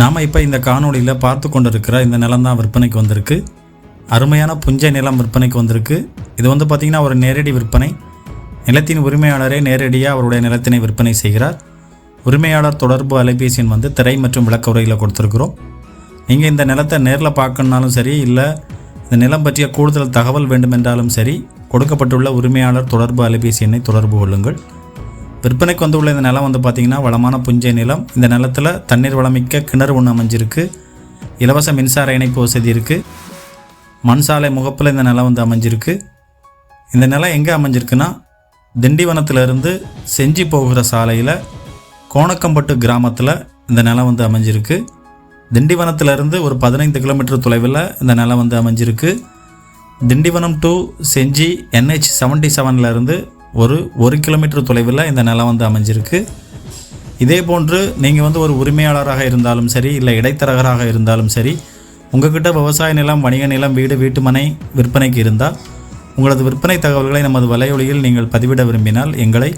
நாம் இப்போ இந்த காணொளியில் பார்த்து கொண்டிருக்கிற இந்த நிலம் தான் விற்பனைக்கு வந்திருக்கு. அருமையான புஞ்சை நிலம் விற்பனைக்கு வந்திருக்கு. இது வந்து பார்த்திங்கன்னா ஒரு நேரடி விற்பனை. நிலத்தின் உரிமையாளரே நேரடியாக அவருடைய நிலத்தினை விற்பனை செய்கிறார். உரிமையாளர் தொடர்பு அலைபேசியின் வந்து திரை மற்றும் விளக்க உரையில் கொடுத்துருக்குறோம். நீங்கள் இந்த நிலத்தை நேரில் பார்க்கணுனாலும் சரி இல்லை இந்த நிலம் பற்றிய கூடுதல் தகவல் வேண்டுமென்றாலும் சரி கொடுக்கப்பட்டுள்ள உரிமையாளர் தொடர்பு அலைபேசி எண்ணை தொடர்பு கொள்ளுங்கள். விற்பனைக்கு வந்துள்ள இந்த நிலம் வந்து பார்த்திங்கன்னா வளமான புஞ்சை நிலம். இந்த நிலத்தில் தண்ணீர் வளமிக்க கிணறு ஒன்று அமைஞ்சிருக்கு. இலவச மின்சார இணைப்பு வசதி இருக்குது மண் சாலை முகப்பில் இந்த நிலம் வந்து அமைஞ்சிருக்கு. இந்த நிலம் எங்கே அமைஞ்சிருக்குன்னா திண்டிவனத்திலிருந்து செஞ்சி போகிற சாலையில் கோணக்கம்பட்டு கிராமத்தில் இந்த நிலம் வந்து அமைஞ்சிருக்கு. திண்டிவனத்திலிருந்து ஒரு பதினைந்து கிலோமீட்டர் தொலைவில் இந்த நிலம் வந்து அமைஞ்சிருக்கு. Tindivanam to Gingee NH seventy செவன்லேருந்து ஒரு ஒரு கிலோமீட்டர் தொலைவில் இந்த நிலம் வந்து அமைஞ்சிருக்கு. இதே போன்று நீங்கள் வந்து ஒரு உரிமையாளராக இருந்தாலும் சரி இல்லை இடைத்தரகராக இருந்தாலும் சரி உங்ககிட்ட விவசாய நிலம் வணிக நிலம் வீடு வீட்டுமனை விற்பனைக்கு இருந்தால் உங்களது விற்பனை தகவல்களை நமது வலையொலியில் நீங்கள் பதிவிட விரும்பினால் எங்களை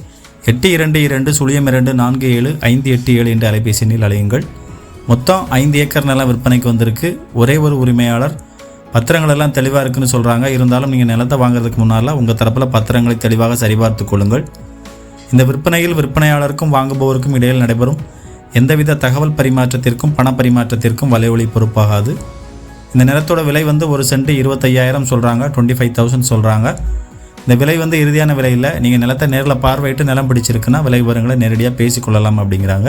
எட்டு இரண்டு இரண்டு சுழியம் இரண்டு நான்கு ஏழு ஐந்து எட்டு ஏழு என்ற அலைபேசி எண்ணில் அழையுங்கள். மொத்தம் ஐந்து ஏக்கர் நிலம் விற்பனைக்கு வந்திருக்கு. ஒரே ஒரு உரிமையாளர் பத்திரங்கள் எல்லாம் தெளிவாக இருக்குன்னு சொல்கிறாங்க இருந்தாலும் நீங்கள் நிலத்தை வாங்குறதுக்கு முன்னால் உங்கள் தரப்பில் பத்திரங்களை தெளிவாக சரிபார்த்து கொள்ளுங்கள். இந்த விற்பனையில் விற்பனையாளருக்கும் வாங்குபவருக்கும் இடையில் நடைபெறும் எந்தவித தகவல் பரிமாற்றத்திற்கும் பண பரிமாற்றத்திற்கும் வலைவழி பொறுப்பாகாது. இந்த நிலத்தோட விலை வந்து ஒரு சென்ட் இருபத்தையாயிரம் சொல்கிறாங்க டுவெண்ட்டி ஃபைவ் தௌசண்ட் சொல்கிறாங்க இந்த விலை வந்து இறுதியான விலையில் நீங்கள் நிலத்தை நேரில் பார்வையிட்டு நிலம் பிடிச்சிருக்குன்னா விலை விவரங்களை நேரடியாக பேசிக்கொள்ளலாம் அப்படிங்கிறாங்க.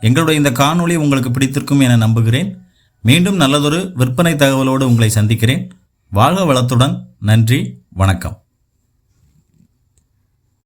எங்களுடைய இந்த காணொளி உங்களுக்கு பிடித்திருக்கும் என நம்புகிறேன். மீண்டும் நல்லதொரு விற்பனை தகவலோடு உங்களை சந்திக்கிறேன். வாழ்க வளத்துடன். நன்றி. வணக்கம்.